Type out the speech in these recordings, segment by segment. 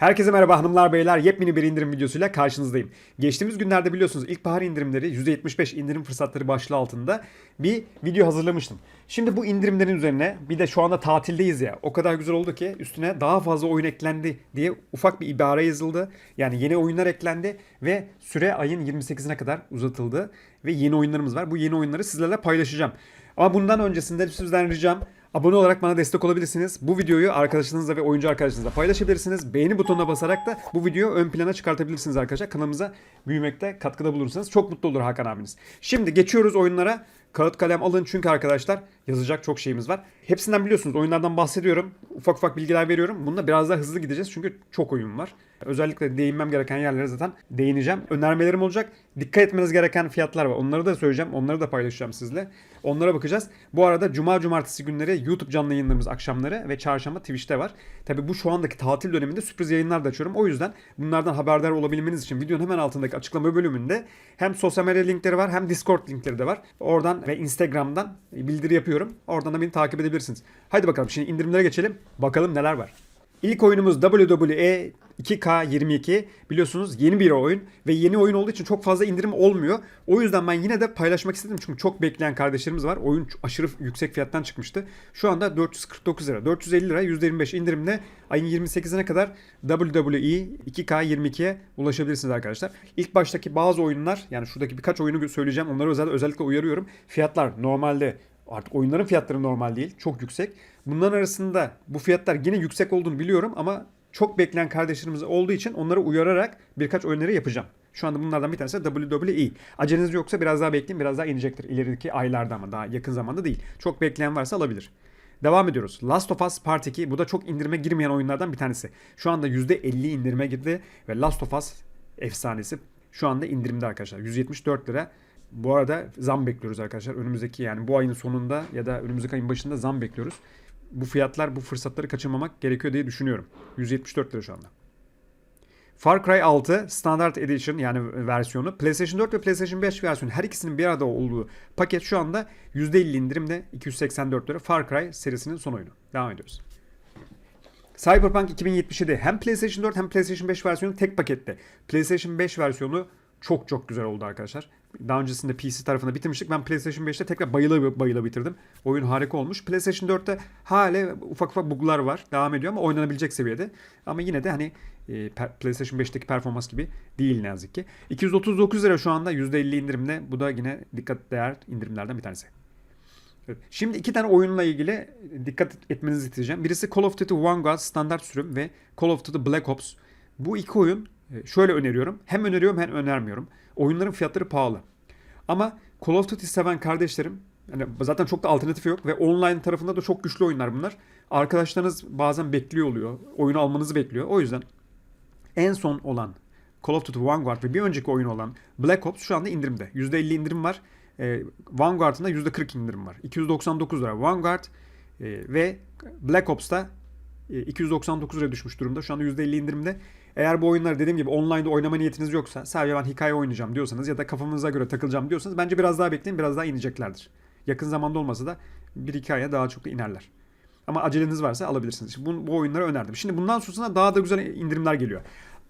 Herkese merhaba hanımlar beyler yepyeni bir indirim videosuyla karşınızdayım. Geçtiğimiz günlerde biliyorsunuz ilkbahar indirimleri %75 indirim fırsatları başlığı altında bir video hazırlamıştım. Şimdi bu indirimlerin üzerine bir de şu anda tatildeyiz ya o kadar güzel oldu ki üstüne daha fazla oyun eklendi diye ufak bir ibare yazıldı. Yani yeni oyunlar eklendi ve süre ayın 28'ine kadar uzatıldı ve yeni oyunlarımız var. Bu yeni oyunları sizlerle paylaşacağım. Ama bundan öncesinde sizden ricam Abone olarak bana destek olabilirsiniz. Bu videoyu arkadaşlarınızla ve oyuncu arkadaşlarınızla paylaşabilirsiniz. Beğeni butonuna basarak da bu videoyu ön plana çıkartabilirsiniz arkadaşlar. Kanalımıza büyümekte katkıda bulursanız çok mutlu olur Hakan abiniz. Şimdi geçiyoruz oyunlara. Kağıt kalem alın çünkü arkadaşlar yazacak çok şeyimiz var. Hepsinden biliyorsunuz oyunlardan bahsediyorum. Ufak ufak bilgiler veriyorum. Bunda biraz daha hızlı gideceğiz çünkü çok oyun var. Özellikle değinmem gereken yerlere zaten değineceğim. Önermelerim olacak. Dikkat etmeniz gereken fiyatlar var. Onları da söyleyeceğim. Onları da paylaşacağım sizle. Onlara bakacağız. Bu arada cuma cumartesi günleri YouTube canlı yayınlarımız akşamları ve çarşamba Twitch'te var. Tabi bu şu andaki tatil döneminde sürpriz yayınlar da açıyorum. O yüzden bunlardan haberdar olabilmeniz için videonun hemen altındaki açıklama bölümünde hem sosyal medya linkleri var hem Discord linkleri de var. Oradan ve Instagram'dan bildiri yapıyorum. Oradan da beni takip edebilirsiniz. Haydi bakalım şimdi indirimlere geçelim. Bakalım neler var. İlk oyunumuz WWE 2K22 biliyorsunuz yeni bir oyun ve yeni oyun olduğu için çok fazla indirim olmuyor. O yüzden ben yine de paylaşmak istedim çünkü çok bekleyen kardeşlerimiz var. Oyun aşırı yüksek fiyattan çıkmıştı. Şu anda 449 lira, 450 lira %25 indirimle ayın 28'ine kadar WWE 2K22'ye ulaşabilirsiniz arkadaşlar. İlk baştaki bazı oyunlar yani şuradaki birkaç oyunu söyleyeceğim. Onları özellikle, özellikle uyarıyorum. Fiyatlar normalde artık oyunların fiyatları normal değil. Çok yüksek. Bunların arasında bu fiyatlar yine yüksek olduğunu biliyorum ama çok bekleyen kardeşlerimiz olduğu için onları uyararak birkaç oyunları yapacağım. Şu anda bunlardan bir tanesi WWE. Aceleniz yoksa biraz daha bekleyin. Biraz daha inecektir ilerideki aylarda ama daha yakın zamanda değil. Çok bekleyen varsa alabilir. Devam ediyoruz. Last of Us Part 2. Bu da çok indirime girmeyen oyunlardan bir tanesi. Şu anda %50 indirime girdi ve Last of Us efsanesi şu anda indirimde arkadaşlar. 174 lira. Bu arada zam bekliyoruz arkadaşlar. Önümüzdeki yani bu ayın sonunda ya da önümüzdeki ayın başında zam bekliyoruz. Bu fiyatlar, bu fırsatları kaçırmamak gerekiyor diye düşünüyorum. 174 lira şu anda. Far Cry 6 Standard Edition yani versiyonu PlayStation 4 ve PlayStation 5 versiyonu her ikisinin bir arada olduğu paket şu anda %50 indirimde 284 lira Far Cry serisinin son oyunu. Devam ediyoruz. Cyberpunk 2077 hem PlayStation 4 hem PlayStation 5 versiyonu tek pakette. PlayStation 5 versiyonu çok çok güzel oldu arkadaşlar. Daha öncesinde PC tarafında bitirmiştik. Ben PlayStation 5'te tekrar bayıla bayıla bitirdim. Oyun harika olmuş. PlayStation 4'te hala ufak ufak buglar var. Devam ediyor ama oynanabilecek seviyede. Ama yine de hani e, PlayStation 5'teki performans gibi değil ne yazık ki. 239 lira şu anda %50 indirimde. Bu da yine dikkat değer indirimlerden bir tanesi. Şimdi iki tane oyunla ilgili dikkat etmenizi isteyeceğim. Birisi Call of Duty Vanguard standart sürüm ve Call of Duty Black Ops. Bu iki oyun şöyle öneriyorum. Hem öneriyorum hem önermiyorum. Oyunların fiyatları pahalı. Ama Call of Duty seven kardeşlerim yani zaten çok da alternatifi yok ve online tarafında da çok güçlü oyunlar bunlar. Arkadaşlarınız bazen bekliyor oluyor. Oyunu almanızı bekliyor. O yüzden en son olan Call of Duty Vanguard ve bir önceki oyun olan Black Ops şu anda indirimde. %50 indirim var. E, Vanguard'ın da %40 indirim var. 299 lira Vanguard e, ve Black Ops'ta e, 299 lira düşmüş durumda. Şu anda %50 indirimde. Eğer bu oyunları dediğim gibi online'da oynama niyetiniz yoksa sadece ben hikaye oynayacağım diyorsanız ya da kafamıza göre takılacağım diyorsanız bence biraz daha bekleyin biraz daha ineceklerdir. Yakın zamanda olmasa da bir hikaye daha çok inerler. Ama aceleniz varsa alabilirsiniz. Şimdi bu, bu oyunları önerdim. Şimdi bundan sonrasında daha da güzel indirimler geliyor.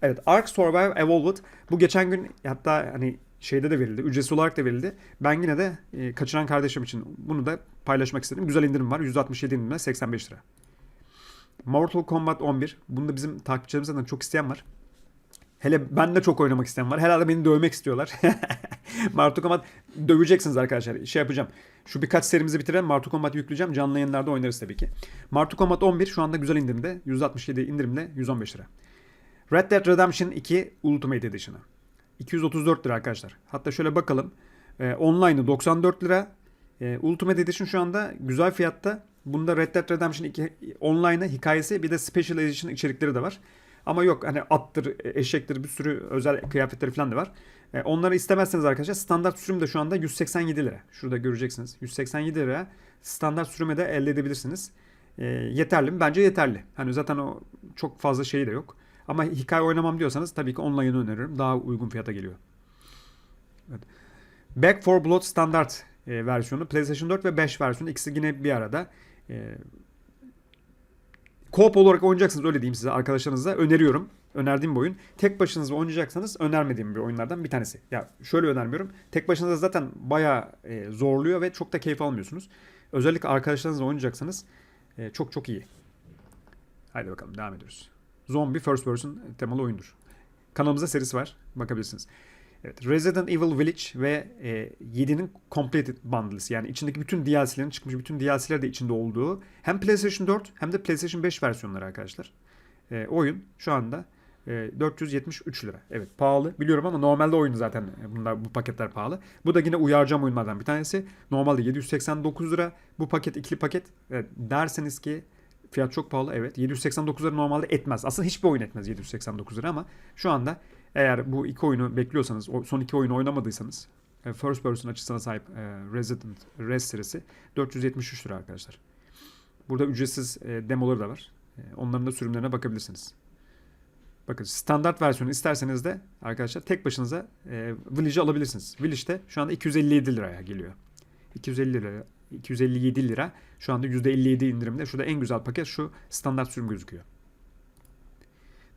Evet Ark Survive Evolved bu geçen gün hatta hani şeyde de verildi. Ücretsiz olarak da verildi. Ben yine de e, kaçıran kardeşim için bunu da paylaşmak istedim. Güzel indirim var. 167 indirimle 85 lira. Mortal Kombat 11. Bunu da bizim takipçilerimizden çok isteyen var. Hele ben de çok oynamak isteyen var. Herhalde beni dövmek istiyorlar. Mortal Kombat döveceksiniz arkadaşlar. Şey yapacağım. Şu birkaç serimizi bitirelim. Mortal Kombat yükleyeceğim. Canlı yayınlarda oynarız tabii ki. Mortal Kombat 11 şu anda güzel indirimde. 167 indirimle 115 lira. Red Dead Redemption 2 Ultimate Edition'ı. 234 lira arkadaşlar. Hatta şöyle bakalım. Ee, online'ı 94 lira. Ee, Ultimate Edition şu anda güzel fiyatta. Bunda Red Dead Redemption 2 online'ı hikayesi bir de Special Edition içerikleri de var. Ama yok hani attır, eşektir bir sürü özel kıyafetleri falan da var. E, onları istemezseniz arkadaşlar standart sürüm de şu anda 187 lira. Şurada göreceksiniz. 187 lira standart sürüme de elde edebilirsiniz. E, yeterli mi? Bence yeterli. Hani zaten o çok fazla şeyi de yok. Ama hikaye oynamam diyorsanız tabii ki online'ı öneririm. Daha uygun fiyata geliyor. Evet. Back 4 Blood standart e, versiyonu PlayStation 4 ve 5 versiyonu ikisi yine bir arada. E, olarak oynayacaksınız öyle diyeyim size arkadaşlarınıza öneriyorum. Önerdiğim bir oyun. Tek başınıza oynayacaksanız önermediğim bir oyunlardan bir tanesi. Ya şöyle önermiyorum. Tek başınıza zaten bayağı e, zorluyor ve çok da keyif almıyorsunuz. Özellikle arkadaşlarınızla oynayacaksanız e, çok çok iyi. Haydi bakalım devam ediyoruz. Zombie first person temalı oyundur. Kanalımızda serisi var. Bakabilirsiniz. Evet, Resident Evil Village ve e, 7'nin Completed Bundles yani içindeki bütün DLC'lerin çıkmış bütün DLC'ler de içinde olduğu hem PlayStation 4 hem de PlayStation 5 versiyonları arkadaşlar. E, oyun şu anda e, 473 lira. Evet pahalı biliyorum ama normalde oyun zaten e, bunlar bu paketler pahalı. Bu da yine uyaracağım oyunlardan bir tanesi. Normalde 789 lira. Bu paket ikili paket. Evet, derseniz ki fiyat çok pahalı. Evet 789 lira normalde etmez. Aslında hiçbir oyun etmez 789 lira ama şu anda eğer bu iki oyunu bekliyorsanız, o son iki oyunu oynamadıysanız e, first person açısına sahip e, Resident Res serisi 473 lira arkadaşlar. Burada ücretsiz e, demoları da var. Onların da sürümlerine bakabilirsiniz. Bakın standart versiyonu isterseniz de arkadaşlar tek başınıza e, Village'i alabilirsiniz. Village de şu anda 257 liraya geliyor. 250 lira 257 lira şu anda %57 indirimde. Şurada en güzel paket şu standart sürüm gözüküyor.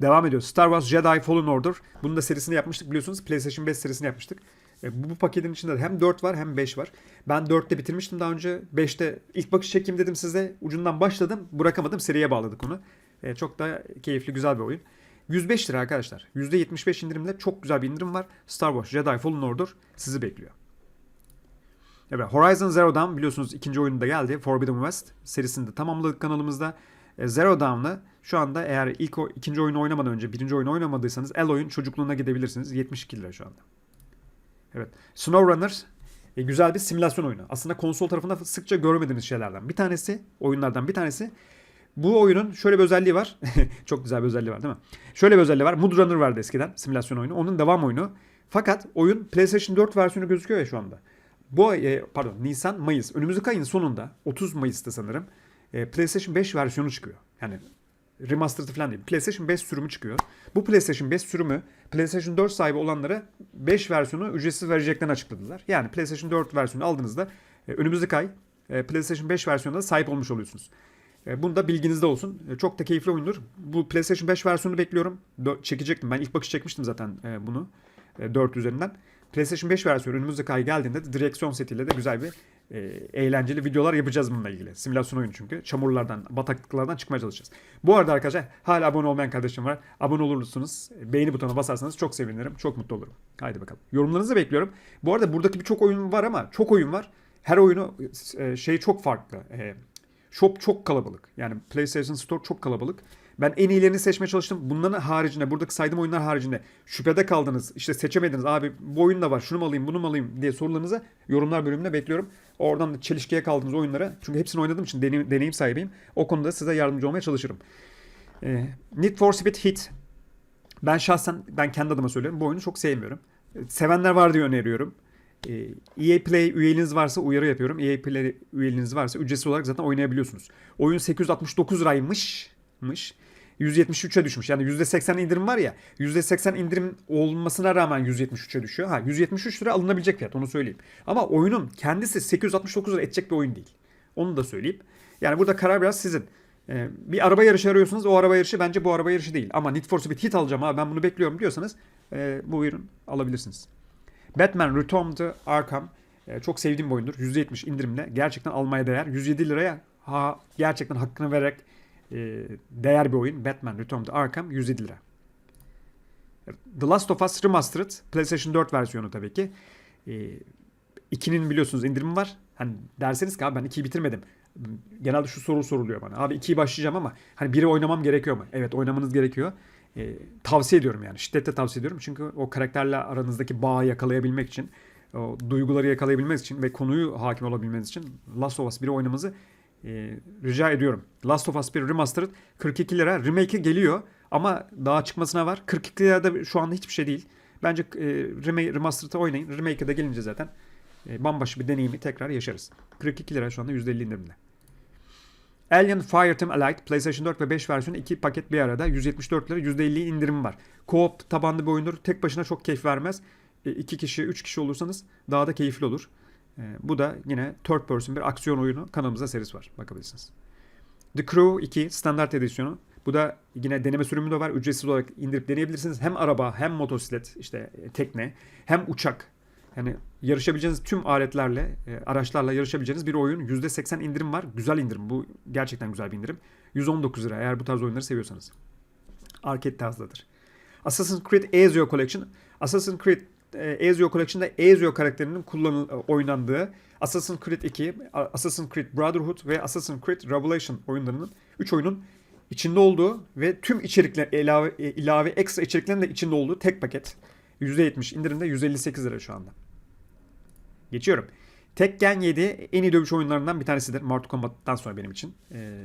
Devam ediyor. Star Wars Jedi Fallen Order. Bunun da serisini yapmıştık biliyorsunuz. PlayStation 5 serisini yapmıştık. E, bu, bu paketin içinde de hem 4 var hem 5 var. Ben 4'te bitirmiştim daha önce. 5'te ilk bakış çekeyim dedim size. Ucundan başladım. Bırakamadım. Seriye bağladık onu. E, çok da keyifli güzel bir oyun. 105 lira arkadaşlar. %75 indirimle çok güzel bir indirim var. Star Wars Jedi Fallen Order sizi bekliyor. Evet, Horizon Zero Dawn biliyorsunuz ikinci oyunu da geldi. Forbidden West serisini de tamamladık kanalımızda. E, Zero Dawn'la şu anda eğer ilk o, ikinci oyunu oynamadan önce birinci oyunu oynamadıysanız Eloy'un çocukluğuna gidebilirsiniz. 72 lira şu anda. Evet. SnowRunner e, güzel bir simülasyon oyunu. Aslında konsol tarafında sıkça görmediğimiz şeylerden. Bir tanesi, oyunlardan bir tanesi. Bu oyunun şöyle bir özelliği var. Çok güzel bir özelliği var değil mi? Şöyle bir özelliği var. Mood Runner vardı eskiden simülasyon oyunu. Onun devam oyunu. Fakat oyun PlayStation 4 versiyonu gözüküyor ya şu anda. Bu e, pardon Nisan Mayıs önümüzdeki ayın sonunda 30 Mayıs'ta sanırım e, PlayStation 5 versiyonu çıkıyor. Yani remastered falan değil. PlayStation 5 sürümü çıkıyor. Bu PlayStation 5 sürümü PlayStation 4 sahibi olanlara 5 versiyonu ücretsiz vereceklerini açıkladılar. Yani PlayStation 4 versiyonu aldığınızda e, önümüzdeki ay e, PlayStation 5 versiyonuna sahip olmuş oluyorsunuz. E, Bunu da bilginizde olsun. Çok da keyifli oyundur. Bu PlayStation 5 versiyonunu bekliyorum. Çekecektim. Ben ilk bakış çekmiştim zaten bunu. E, 4 üzerinden. PlayStation 5 versiyonu önümüzdeki ay geldiğinde de direksiyon setiyle de güzel bir e, eğlenceli videolar yapacağız bununla ilgili. Simülasyon oyunu çünkü. Çamurlardan, bataklıklardan çıkmaya çalışacağız. Bu arada arkadaşlar hala abone olmayan kardeşim var. Abone olursunuz. Beğeni butonuna basarsanız çok sevinirim. Çok mutlu olurum. Haydi bakalım. Yorumlarınızı bekliyorum. Bu arada buradaki birçok oyun var ama çok oyun var. Her oyunu e, şey çok farklı. E, Shop çok kalabalık. Yani PlayStation Store çok kalabalık. Ben en iyilerini seçmeye çalıştım. Bunların haricinde, buradaki saydığım oyunlar haricinde şüphede kaldınız, işte seçemediniz. Abi bu oyun da var, şunu mu alayım, bunu mu alayım diye sorularınızı yorumlar bölümünde bekliyorum. Oradan da çelişkiye kaldığınız oyunlara, çünkü hepsini oynadığım için deneyim, deneyim sahibiyim. O konuda size yardımcı olmaya çalışırım. Ee, Need for Speed Hit. Ben şahsen, ben kendi adıma söylüyorum. Bu oyunu çok sevmiyorum. Sevenler var diye öneriyorum. Ee, EA Play üyeliğiniz varsa uyarı yapıyorum. EA Play üyeliğiniz varsa ücretsiz olarak zaten oynayabiliyorsunuz. Oyun 869 liraymış. mış. 173'e düşmüş. Yani %80 indirim var ya. %80 indirim olmasına rağmen 173'e düşüyor. Ha 173 lira alınabilecek fiyat onu söyleyeyim. Ama oyunun kendisi 869 lira edecek bir oyun değil. Onu da söyleyeyim. Yani burada karar biraz sizin. Ee, bir araba yarışı arıyorsanız o araba yarışı bence bu araba yarışı değil. Ama Need for Speed Hit alacağım abi ben bunu bekliyorum diyorsanız e, bu ürün alabilirsiniz. Batman Return to Arkham e, çok sevdiğim bir oyundur. %70 indirimle gerçekten almaya değer. 107 liraya ha, gerçekten hakkını vererek e, değer bir oyun. Batman Return to Arkham 107 lira. The Last of Us Remastered PlayStation 4 versiyonu tabii ki. E, 2'nin biliyorsunuz indirimi var. Hani derseniz ki abi ben 2'yi bitirmedim. Genelde şu soru soruluyor bana. Abi 2'yi başlayacağım ama hani biri oynamam gerekiyor mu? Evet oynamanız gerekiyor. E, tavsiye ediyorum yani. Şiddetle tavsiye ediyorum. Çünkü o karakterle aranızdaki bağı yakalayabilmek için, o duyguları yakalayabilmeniz için ve konuyu hakim olabilmeniz için Last of Us 1'i oynamanızı e, rica ediyorum. Last of Us 1 Remastered 42 lira. Remake'i geliyor ama daha çıkmasına var. 42 lira da şu anda hiçbir şey değil. Bence e, remake, Remastered'ı oynayın. Remake'e de gelince zaten e, bambaşka bir deneyimi tekrar yaşarız. 42 lira şu anda %50 indirimle. Alien Fireteam Elite PlayStation 4 ve 5 versiyonu iki paket bir arada 174 lira %50 indirim var. Co-op tabanlı bir oyundur. Tek başına çok keyif vermez. E, iki kişi, üç kişi olursanız daha da keyifli olur. E, bu da yine third person bir aksiyon oyunu. Kanalımızda serisi var. Bakabilirsiniz. The Crew 2 standart edisyonu. Bu da yine deneme sürümü de var. Ücretsiz olarak indirip deneyebilirsiniz. Hem araba hem motosiklet işte e, tekne hem uçak. Yani yarışabileceğiniz tüm aletlerle, e, araçlarla yarışabileceğiniz bir oyun. %80 indirim var. Güzel indirim. Bu gerçekten güzel bir indirim. 119 lira eğer bu tarz oyunları seviyorsanız. Arcade tarzdadır. Assassin's Creed Ezio Collection. Assassin's Creed Ezio Collection'da Ezio karakterinin kullanıl oynandığı Assassin's Creed 2, Assassin's Creed Brotherhood ve Assassin's Creed Revelation oyunlarının 3 oyunun içinde olduğu ve tüm içerikler ilave, e, ilave ekstra içeriklerin de içinde olduğu tek paket. %70 indirimde 158 lira şu anda. Geçiyorum. Tekken 7 en iyi dövüş oyunlarından bir tanesidir. Mortal Kombat'tan sonra benim için. Ee,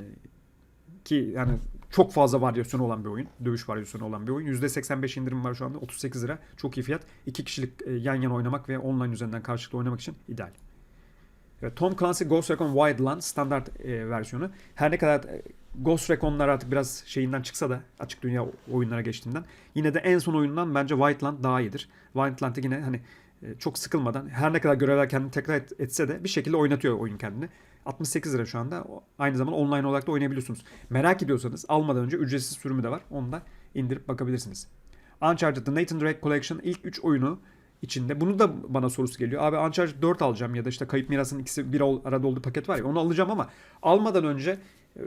ki yani çok fazla varyasyonu olan bir oyun. Dövüş varyasyonu olan bir oyun. %85 indirim var şu anda. 38 lira. Çok iyi fiyat. İki kişilik e, yan yana oynamak ve online üzerinden karşılıklı oynamak için ideal. Evet, Tom Clancy Ghost Recon Wildlands standart e, versiyonu. Her ne kadar e, Ghost Recon'lar artık biraz şeyinden çıksa da açık dünya oyunlara geçtiğinden yine de en son oyundan bence Wildland daha iyidir. Wildland'ı yine hani çok sıkılmadan her ne kadar görevler kendini tekrar et, etse de bir şekilde oynatıyor oyun kendini. 68 lira şu anda. Aynı zamanda online olarak da oynayabiliyorsunuz. Merak ediyorsanız almadan önce ücretsiz sürümü de var. Onu da indirip bakabilirsiniz. Uncharted The Nathan Drake Collection ilk 3 oyunu içinde. Bunu da bana sorusu geliyor. Abi Uncharted 4 alacağım ya da işte Kayıp Miras'ın ikisi bir arada olduğu paket var ya onu alacağım ama almadan önce e,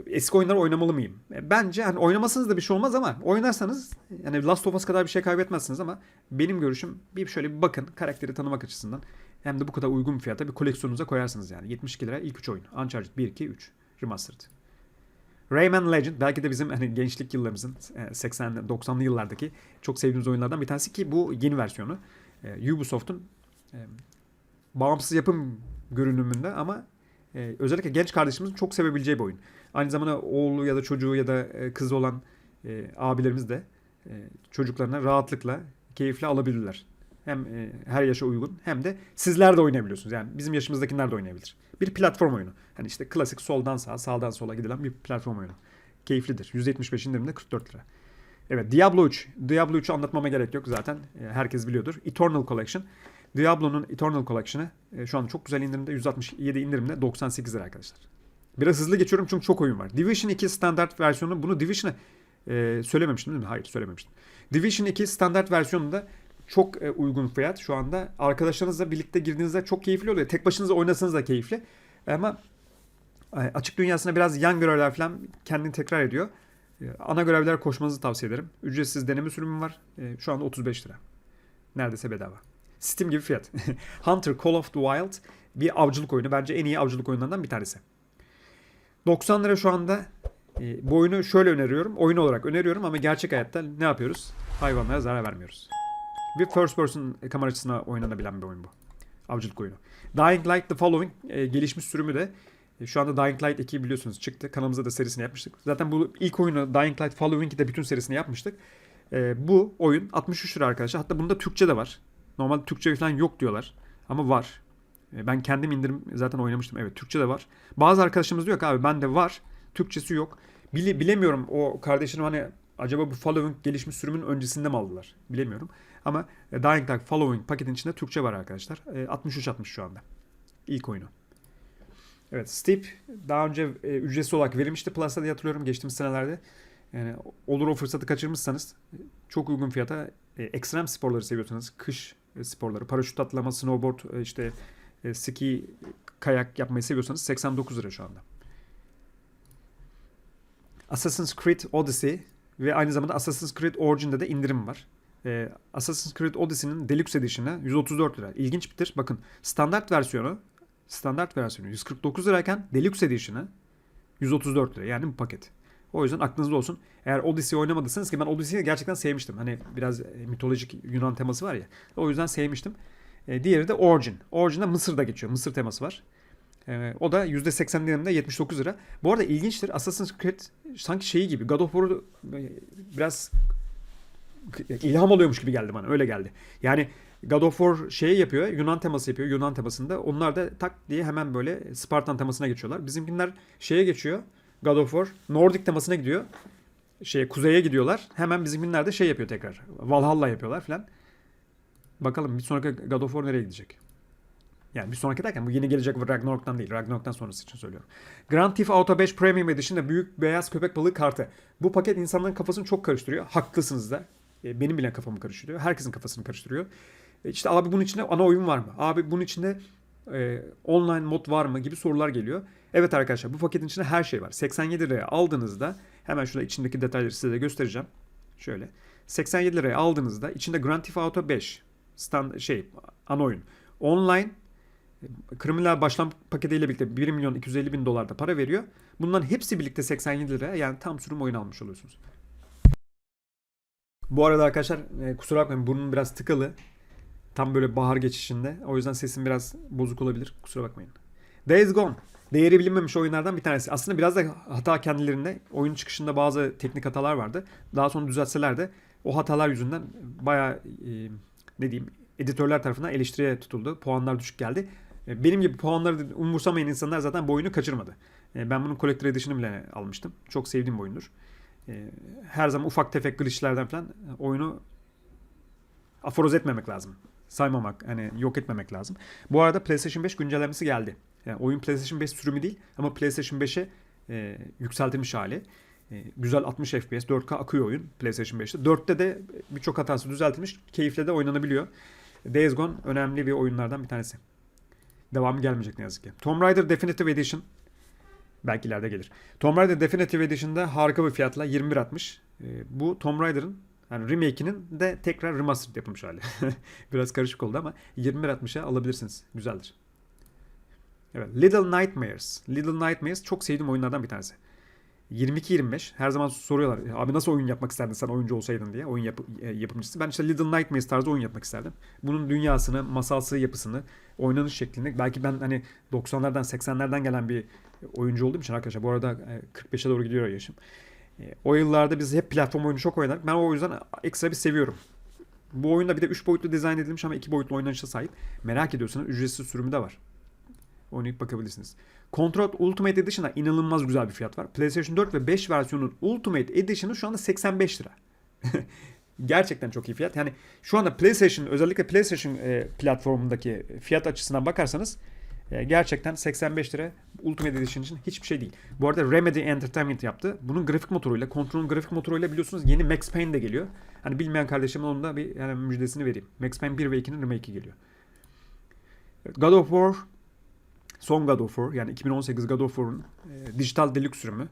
eski oyunları oynamalı mıyım? E, Bence hani oynamasanız da bir şey olmaz ama oynarsanız yani Last of Us kadar bir şey kaybetmezsiniz ama benim görüşüm bir şöyle bir bakın karakteri tanımak açısından hem de bu kadar uygun fiyata bir koleksiyonunuza koyarsınız yani. 72 lira ilk 3 oyun. Uncharted 1, 2, 3. Remastered. Rayman Legend belki de bizim hani gençlik yıllarımızın 80 90'lı yıllardaki çok sevdiğimiz oyunlardan bir tanesi ki bu yeni versiyonu. E, Ubisoft'un e, bağımsız yapım görünümünde ama e, özellikle genç kardeşimizin çok sevebileceği bir oyun. Aynı zamanda oğlu ya da çocuğu ya da e, kızı olan e, abilerimiz de e, çocuklarına rahatlıkla, keyifle alabilirler. Hem e, her yaşa uygun hem de sizler de oynayabiliyorsunuz. Yani bizim yaşımızdakiler de oynayabilir. Bir platform oyunu. Hani işte klasik soldan sağa, sağdan sola gidilen bir platform oyunu. Keyiflidir. 175 indirimde 44 lira. Evet Diablo 3. Diablo 3'ü anlatmama gerek yok zaten. E, herkes biliyordur. Eternal Collection. Diablo'nun Eternal Collection'ı e, şu an çok güzel indirimde. 167 indirimde 98 lira arkadaşlar. Biraz hızlı geçiyorum çünkü çok oyun var. Division 2 standart versiyonu. Bunu Division'ı e, söylememiştim değil mi? Hayır söylememiştim. Division 2 standart versiyonunda çok e, uygun fiyat şu anda. Arkadaşlarınızla birlikte girdiğinizde çok keyifli oluyor. Tek başınıza oynasanız da keyifli. Ama e, açık dünyasında biraz yan görevler falan kendini tekrar ediyor. E, ana görevlere koşmanızı tavsiye ederim. Ücretsiz deneme sürümü var. E, şu anda 35 lira. Neredeyse bedava. Steam gibi fiyat. Hunter Call of the Wild bir avcılık oyunu. Bence en iyi avcılık oyunlarından bir tanesi. 90 lira şu anda. E, bu oyunu şöyle öneriyorum. Oyun olarak öneriyorum ama gerçek hayatta ne yapıyoruz? Hayvanlara zarar vermiyoruz. Bir first person kamera açısına oynanabilen bir oyun bu. Avcılık oyunu. Dying Light The Following e, gelişmiş sürümü de e, şu anda Dying Light 2 biliyorsunuz çıktı. Kanalımızda da serisini yapmıştık. Zaten bu ilk oyunu Dying Light Following'i de bütün serisini yapmıştık. E, bu oyun 63 lira arkadaşlar. Hatta bunda Türkçe de var. Normalde Türkçe falan yok diyorlar. Ama var. E, ben kendim indirim zaten oynamıştım. Evet Türkçe de var. Bazı arkadaşımız diyor ki abi bende var. Türkçesi yok. Bile, bilemiyorum o kardeşim hani acaba bu Following gelişmiş sürümün öncesinde mi aldılar? Bilemiyorum. Ama e, Dying Light Following paketin içinde Türkçe var arkadaşlar. 63-60 şu anda. İlk oyunu. Evet Steep daha önce e, ücretsiz olarak verilmişti Plus'ta diye hatırlıyorum geçtiğimiz senelerde. Yani olur o fırsatı kaçırmışsanız e, çok uygun fiyata e, ekstrem sporları seviyorsanız kış e, sporları, paraşüt atlama, snowboard, e, işte e, ski, kayak yapmayı seviyorsanız 89 lira şu anda. Assassin's Creed Odyssey ve aynı zamanda Assassin's Creed Origin'de de indirim var. Ee, Assassin's Creed Odyssey'nin Deluxe Edition'ı 134 lira. İlginç bitir. Bakın standart versiyonu standart versiyonu 149 lirayken Deluxe Edition'ı 134 lira. Yani bir paket. O yüzden aklınızda olsun. Eğer Odyssey oynamadıysanız ki ben Odyssey'i gerçekten sevmiştim. Hani biraz mitolojik Yunan teması var ya. O yüzden sevmiştim. E, diğeri de Origin. Origin'de Mısır'da geçiyor. Mısır teması var. E, o da %80 dilimde 79 lira. Bu arada ilginçtir. Assassin's Creed sanki şeyi gibi. God of War'u biraz ilham alıyormuş gibi geldi bana. Öyle geldi. Yani God of War şeyi yapıyor. Yunan teması yapıyor. Yunan temasında. Onlar da tak diye hemen böyle Spartan temasına geçiyorlar. Bizimkiler şeye geçiyor. God of War. Nordic temasına gidiyor. Şeye kuzeye gidiyorlar. Hemen bizimkiler de şey yapıyor tekrar. Valhalla yapıyorlar falan. Bakalım bir sonraki God of War nereye gidecek? Yani bir sonraki derken bu yeni gelecek Ragnarok'tan değil. Ragnarok'tan sonrası için söylüyorum. Grand Theft Auto 5 Premium Edition'da büyük beyaz köpek balığı kartı. Bu paket insanların kafasını çok karıştırıyor. Haklısınız da. E, Benim bile kafamı karıştırıyor. Herkesin kafasını karıştırıyor. E, İşte abi bunun içinde ana oyun var mı? Abi bunun içinde e, online mod var mı gibi sorular geliyor. Evet arkadaşlar bu paketin içinde her şey var. 87 liraya aldığınızda hemen şurada içindeki detayları size de göstereceğim. Şöyle. 87 liraya aldığınızda içinde Grand Theft Auto 5 stand şey ana oyun. Online e, kriminal başlam paketiyle birlikte 1 milyon 250 bin dolarda para veriyor. Bunların hepsi birlikte 87 liraya yani tam sürüm oyun almış oluyorsunuz. Bu arada arkadaşlar e, kusura bakmayın burnum biraz tıkalı. Tam böyle bahar geçişinde. O yüzden sesim biraz bozuk olabilir. Kusura bakmayın. Days Gone. Değeri bilinmemiş oyunlardan bir tanesi. Aslında biraz da hata kendilerinde. Oyun çıkışında bazı teknik hatalar vardı. Daha sonra düzeltseler de o hatalar yüzünden bayağı e, ne diyeyim editörler tarafından eleştiriye tutuldu. Puanlar düşük geldi. E, Benim gibi puanları umursamayan insanlar zaten bu oyunu kaçırmadı. E, Ben bunun Collector Edition'ı bile almıştım. Çok sevdiğim bir oyundur. E, Her zaman ufak tefek glitchlerden falan oyunu aforoz etmemek lazım. Saymamak, hani yok etmemek lazım. Bu arada PlayStation 5 güncellemesi geldi. Yani oyun PlayStation 5 sürümü değil ama PlayStation 5'e e, yükseltilmiş hali. E, güzel 60 FPS, 4K akıyor oyun PlayStation 5'te. 4'te de birçok hatası düzeltilmiş. Keyifle de oynanabiliyor. Days Gone önemli bir oyunlardan bir tanesi. Devamı gelmeyecek ne yazık ki. Tomb Raider Definitive Edition belki ileride gelir. Tomb Raider Definitive Edition'da harika bir fiyatla 21.60. E, bu Tomb Raider'ın yani remake'inin de tekrar remastered yapılmış hali. Biraz karışık oldu ama 21.60'a alabilirsiniz. Güzeldir. Evet. Little Nightmares. Little Nightmares çok sevdiğim oyunlardan bir tanesi. 22-25. Her zaman soruyorlar. Abi nasıl oyun yapmak isterdin sen oyuncu olsaydın diye. Oyun yap- e, yapımcısı. Ben işte Little Nightmares tarzı oyun yapmak isterdim. Bunun dünyasını, masalsı yapısını, oynanış şeklini. Belki ben hani 90'lardan 80'lerden gelen bir oyuncu olduğum için arkadaşlar. Bu arada e, 45'e doğru gidiyor yaşım. E, O yıllarda biz hep platform oyunu çok oynadık. Ben o yüzden ekstra bir seviyorum. Bu oyunda bir de 3 boyutlu dizayn edilmiş ama 2 boyutlu oynanışa sahip. Merak ediyorsanız ücretsiz sürümü de var. Oynayıp bakabilirsiniz. Control Ultimate Edition'a inanılmaz güzel bir fiyat var. PlayStation 4 ve 5 versiyonun Ultimate Edition'ı şu anda 85 lira. Gerçekten çok iyi fiyat. Yani şu anda PlayStation özellikle PlayStation e, platformundaki fiyat açısından bakarsanız gerçekten 85 lira Ultimate Edition için hiçbir şey değil. Bu arada Remedy Entertainment yaptı. Bunun grafik motoruyla, Control'un grafik motoruyla biliyorsunuz yeni Max Payne de geliyor. Hani bilmeyen kardeşimin onun da bir yani müjdesini vereyim. Max Payne 1 ve 2'nin remake'i geliyor. God of War Son God of War yani 2018 God of War'un e, dijital deluxe sürümü.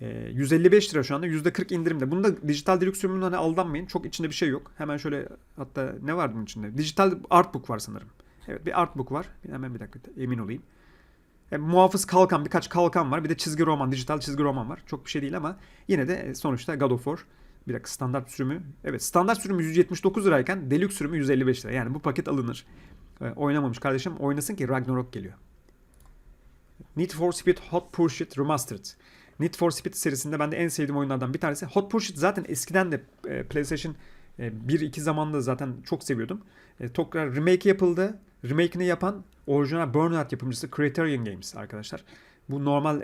E, 155 lira şu anda %40 indirimde. Bunda dijital deluxe sürümünden hani aldanmayın. Çok içinde bir şey yok. Hemen şöyle hatta ne var bunun içinde? Dijital artbook var sanırım. Evet bir artbook var. Bir Hemen bir dakika emin olayım. E, muhafız kalkan birkaç kalkan var. Bir de çizgi roman, dijital çizgi roman var. Çok bir şey değil ama yine de e, sonuçta God of War. Bir dakika standart sürümü. Evet standart sürümü 179 lirayken deluxe sürümü 155 lira. Yani bu paket alınır. E, oynamamış kardeşim oynasın ki Ragnarok geliyor. Need for Speed Hot Pursuit Remastered. Need for Speed serisinde ben de en sevdiğim oyunlardan bir tanesi. Hot Pursuit zaten eskiden de e, PlayStation e, 1-2 zamanında zaten çok seviyordum. E, tekrar remake yapıldı. Remake'ini yapan orijinal Burnout yapımcısı Criterion Games arkadaşlar. Bu normal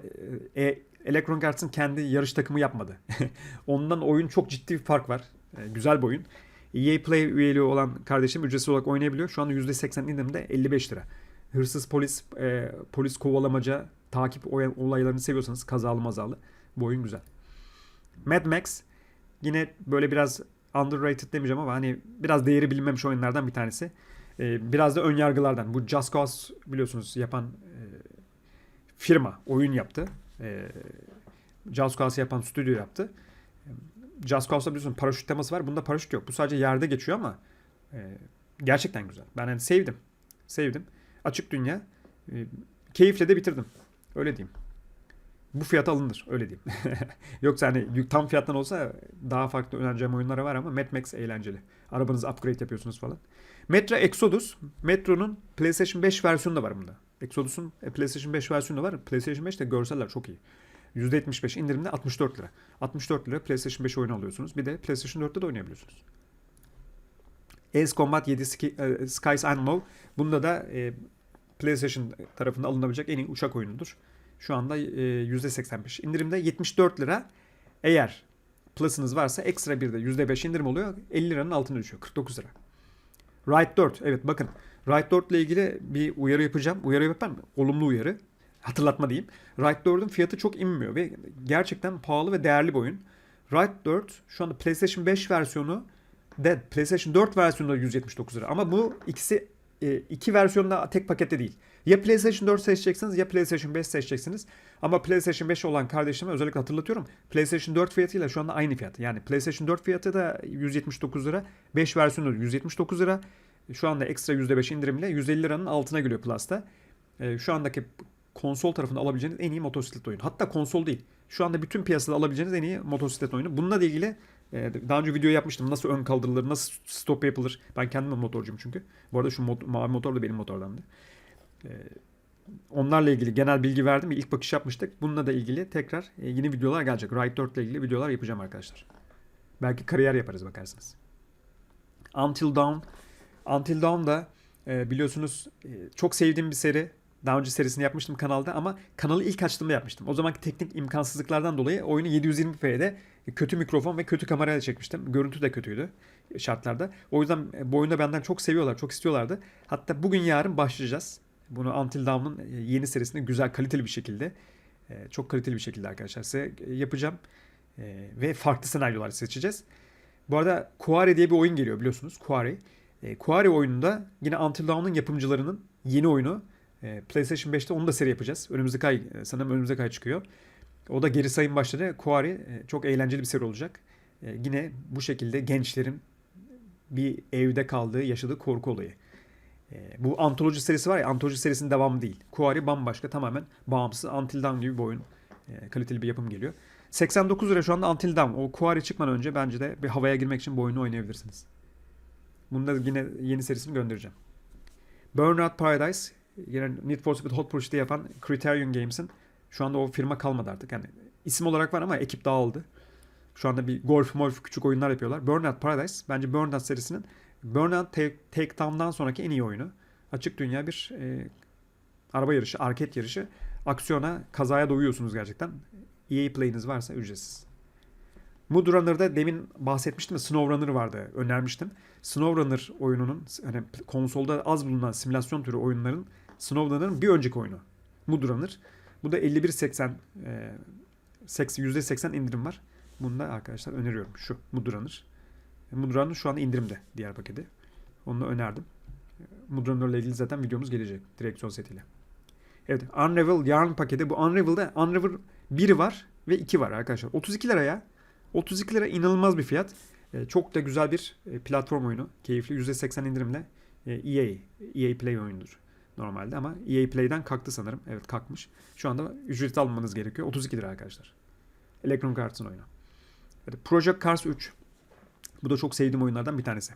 e, e, Electronic Arts'ın kendi yarış takımı yapmadı. Ondan oyun çok ciddi bir fark var. E, güzel bir oyun. EA Play üyeliği olan kardeşim ücretsiz olarak oynayabiliyor. Şu anda %80 indirimde 55 lira. Hırsız polis, e, polis kovalamaca, takip olaylarını seviyorsanız kazalı mazalı bu oyun güzel. Mad Max yine böyle biraz underrated demeyeceğim ama hani biraz değeri bilinmemiş oyunlardan bir tanesi. E, biraz da ön yargılardan. Bu Just Cause biliyorsunuz yapan e, firma oyun yaptı. E, Just Cause yapan stüdyo yaptı. Just Cause'da biliyorsun paraşüt teması var. Bunda paraşüt yok. Bu sadece yerde geçiyor ama e, gerçekten güzel. Ben hani sevdim. Sevdim. Açık dünya. E, keyifle de bitirdim. Öyle diyeyim. Bu fiyata alınır. Öyle diyeyim. Yoksa hani tam fiyattan olsa daha farklı önereceğim oyunlara var ama Mad Max eğlenceli. Arabanızı upgrade yapıyorsunuz falan. Metro Exodus. Metro'nun PlayStation 5 versiyonu da var bunda. Exodus'un e, PlayStation 5 versiyonu da var. PlayStation 5'te görseller çok iyi. %75 indirimde 64 lira. 64 lira PlayStation 5 oyunu alıyorsunuz. Bir de PlayStation 4'te de oynayabiliyorsunuz. Ace Combat 7 Ski- e, Skies Unknown. Bunda da e, PlayStation tarafında alınabilecek en iyi uçak oyunudur. Şu anda e, %85 indirimde 74 lira. Eğer Plus'ınız varsa ekstra bir de %5 indirim oluyor. 50 liranın altına düşüyor. 49 lira. Ride 4. Evet bakın. Right 4 ile ilgili bir uyarı yapacağım. Uyarı yapar mı? Olumlu uyarı. Hatırlatma diyeyim. Right 4'ün fiyatı çok inmiyor ve gerçekten pahalı ve değerli bir oyun. Right 4 şu anda PlayStation 5 versiyonu de PlayStation 4 versiyonu da 179 lira. Ama bu ikisi e, iki versiyonda tek pakette değil. Ya PlayStation 4 seçeceksiniz ya PlayStation 5 seçeceksiniz. Ama PlayStation 5 olan kardeşime özellikle hatırlatıyorum. PlayStation 4 fiyatıyla şu anda aynı fiyat. Yani PlayStation 4 fiyatı da 179 lira. 5 versiyonu da 179 lira. Şu anda ekstra %5 indirimle 150 liranın altına geliyor Plus'ta. E, şu andaki konsol tarafında alabileceğiniz en iyi motosiklet oyunu. Hatta konsol değil. Şu anda bütün piyasada alabileceğiniz en iyi motosiklet oyunu. Bununla ilgili e, daha önce video yapmıştım. Nasıl ön kaldırılır, nasıl stop yapılır. Ben kendim motorcuyum çünkü. Bu arada şu mot- mavi motor da benim motorlarımdı. E, onlarla ilgili genel bilgi verdim. İlk bakış yapmıştık. Bununla da ilgili tekrar e, yeni videolar gelecek. Ride 4 ile ilgili videolar yapacağım arkadaşlar. Belki kariyer yaparız bakarsınız. Until Dawn. Until Dawn da e, biliyorsunuz e, çok sevdiğim bir seri. Daha önce serisini yapmıştım kanalda ama kanalı ilk açtığımda yapmıştım. O zamanki teknik imkansızlıklardan dolayı oyunu 720p'de kötü mikrofon ve kötü kamerayla çekmiştim. Görüntü de kötüydü şartlarda. O yüzden bu oyunu da benden çok seviyorlar, çok istiyorlardı. Hatta bugün yarın başlayacağız. Bunu Until Dawn'un e, yeni serisini güzel, kaliteli bir şekilde, e, çok kaliteli bir şekilde arkadaşlar size e, yapacağım. Ve farklı senaryolar seçeceğiz. Bu arada Quarry diye bir oyun geliyor biliyorsunuz. Quarry. Quarry oyununda yine Until Dawn'un yapımcılarının yeni oyunu. PlayStation 5'te onu da seri yapacağız. Önümüzdeki ay, sanırım önümüzdeki ay çıkıyor. O da geri sayım başladı. Quarry çok eğlenceli bir seri olacak. Yine bu şekilde gençlerin bir evde kaldığı, yaşadığı korku olayı. Bu antoloji serisi var ya, antoloji serisinin devamı değil. Quarry bambaşka, tamamen bağımsız Until Dawn gibi bir oyun. Kaliteli bir yapım geliyor. 89 lira şu anda Until Dawn. O Quarry çıkmadan önce bence de bir havaya girmek için bu oyunu oynayabilirsiniz. Bunu da yine yeni serisini göndereceğim. Burnout Paradise yine Need for Speed Hot Pursuit'i yapan Criterion Games'in şu anda o firma kalmadı artık. Yani isim olarak var ama ekip dağıldı. Şu anda bir golf molf küçük oyunlar yapıyorlar. Burnout Paradise bence Burnout serisinin Burnout Take, Takedown'dan sonraki en iyi oyunu. Açık dünya bir e, araba yarışı, arcade yarışı. Aksiyona, kazaya doyuyorsunuz gerçekten. EA Play'iniz varsa ücretsiz. Mood Runner'da demin bahsetmiştim de SnowRunner vardı. Önermiştim. SnowRunner oyununun hani konsolda az bulunan simülasyon türü oyunların SnowRunner'ın bir önceki oyunu. Mood Runner. Bu da 51.80 e, %80 indirim var. Bunu da arkadaşlar öneriyorum. Şu Runner. Mood Runner şu anda indirimde diğer paketi. Onu da önerdim. Runner ile ilgili zaten videomuz gelecek. Direksiyon setiyle. Evet Unravel yarn paketi. Bu Unravel'da Unravel 1 var ve 2 var arkadaşlar. 32 lira ya. 32 lira inanılmaz bir fiyat. E, çok da güzel bir e, platform oyunu. Keyifli. %80 indirimle e, EA. EA Play oyundur normalde ama EA Play'den kalktı sanırım. Evet kalkmış. Şu anda ücret almanız gerekiyor. 32 lira arkadaşlar. Electronic Arts'ın oyunu. Evet, Project Cars 3. Bu da çok sevdiğim oyunlardan bir tanesi.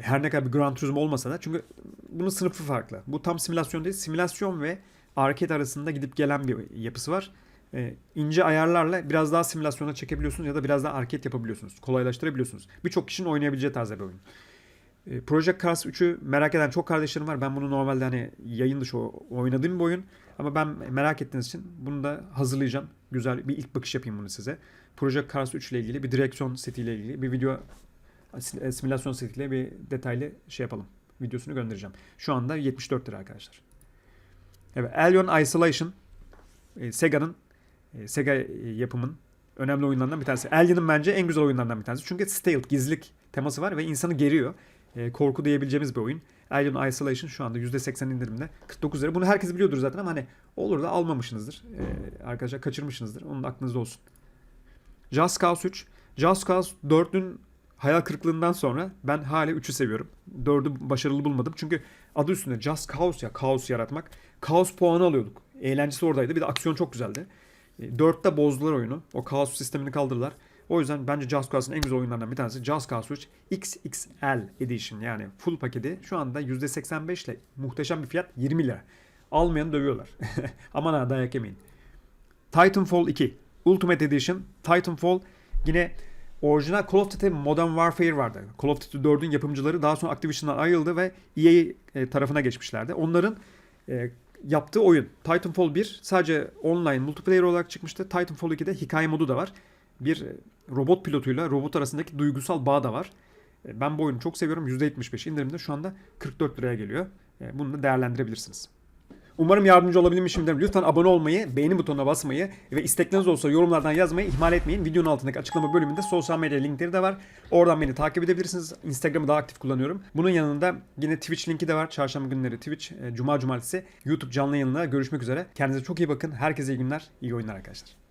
Her ne kadar bir Gran Turismo olmasa da çünkü bunun sınıfı farklı. Bu tam simülasyon değil. Simülasyon ve arcade arasında gidip gelen bir yapısı var. Ee, ince ayarlarla biraz daha simülasyona çekebiliyorsunuz ya da biraz daha arcade yapabiliyorsunuz. Kolaylaştırabiliyorsunuz. Birçok kişinin oynayabileceği tarzda bir oyun. Ee, Project Cars 3'ü merak eden çok kardeşlerim var. Ben bunu normalde hani yayın dışı oynadığım bir oyun. Ama ben merak ettiğiniz için bunu da hazırlayacağım. Güzel bir ilk bakış yapayım bunu size. Project Cars 3 ile ilgili bir direksiyon setiyle ilgili bir video simülasyon setiyle bir detaylı şey yapalım. Videosunu göndereceğim. Şu anda 74 lira arkadaşlar. Evet, Alien Isolation e, Sega'nın e, Sega yapımın önemli oyunlarından bir tanesi. Alien'ın bence en güzel oyunlarından bir tanesi. Çünkü stealth, gizlilik teması var ve insanı geriyor. E, korku diyebileceğimiz bir oyun. Alien Isolation şu anda %80 indirimde. 49 lira. Bunu herkes biliyordur zaten ama hani olur da almamışsınızdır. E, arkadaşlar kaçırmışsınızdır. Onun da aklınızda olsun. Just Cause 3. Just Cause 4'ün hayal kırıklığından sonra ben hala 3'ü seviyorum. 4'ü başarılı bulmadım. Çünkü adı üstünde Just Cause ya kaos yaratmak. Kaos puanı alıyorduk. Eğlencesi oradaydı. Bir de aksiyon çok güzeldi. 4'te bozdular oyunu. O kaos sistemini kaldırdılar. O yüzden bence Just Cause'ın en güzel oyunlarından bir tanesi Just Cause 3 XXL Edition yani full paketi şu anda %85 ile muhteşem bir fiyat 20 lira. Almayanı dövüyorlar. Aman ha dayak yemeyin. Titanfall 2 Ultimate Edition Titanfall yine orijinal Call of Duty Modern Warfare vardı. Call of Duty 4'ün yapımcıları daha sonra Activision'dan ayrıldı ve EA e, tarafına geçmişlerdi. Onların e, yaptığı oyun Titanfall 1 sadece online multiplayer olarak çıkmıştı. Titanfall 2'de hikaye modu da var. Bir robot pilotuyla robot arasındaki duygusal bağ da var. E, Ben bu oyunu çok seviyorum. %75 indirimde şu anda 44 liraya geliyor. E, Bunu da değerlendirebilirsiniz. Umarım yardımcı olabilmişimdir. Lütfen abone olmayı, beğeni butonuna basmayı ve istekleriniz olsa yorumlardan yazmayı ihmal etmeyin. Videonun altındaki açıklama bölümünde sosyal medya linkleri de var. Oradan beni takip edebilirsiniz. Instagram'ı daha aktif kullanıyorum. Bunun yanında yine Twitch linki de var. Çarşamba günleri Twitch, e, Cuma cumartesi YouTube canlı yayınla görüşmek üzere. Kendinize çok iyi bakın. Herkese iyi günler, iyi oyunlar arkadaşlar.